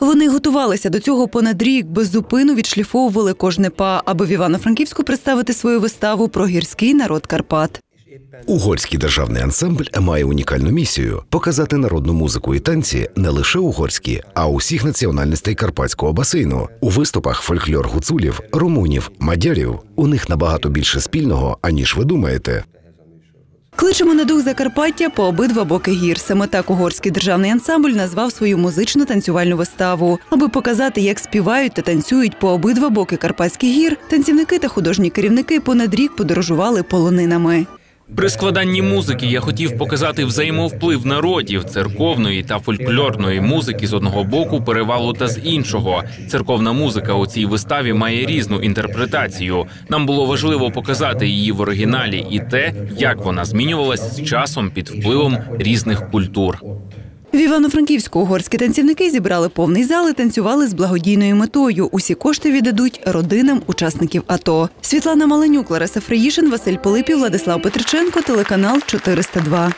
Вони готувалися до цього понад рік, без зупину відшліфовували кожне па, аби в Івано-Франківську представити свою виставу про гірський народ Карпат. Угорський державний ансамбль має унікальну місію показати народну музику і танці не лише угорські, а усіх національностей карпатського басейну. У виступах фольклор гуцулів, румунів, мадярів у них набагато більше спільного, аніж ви думаєте. Кличемо на дух Закарпаття по обидва боки гір. Саме так угорський державний ансамбль назвав свою музично танцювальну виставу, аби показати, як співають та танцюють по обидва боки Карпатських гір. Танцівники та художні керівники понад рік подорожували полонинами. При складанні музики я хотів показати взаємовплив народів церковної та фольклорної музики з одного боку, перевалу та з іншого. Церковна музика у цій виставі має різну інтерпретацію. Нам було важливо показати її в оригіналі і те, як вона змінювалась з часом під впливом різних культур. В Івано-Франківську угорські танцівники зібрали повний зал і танцювали з благодійною метою. Усі кошти віддадуть родинам учасників АТО. Світлана Маленюк, Лариса Фриїшин, Василь Пилипів, Владислав Петриченко, телеканал 402.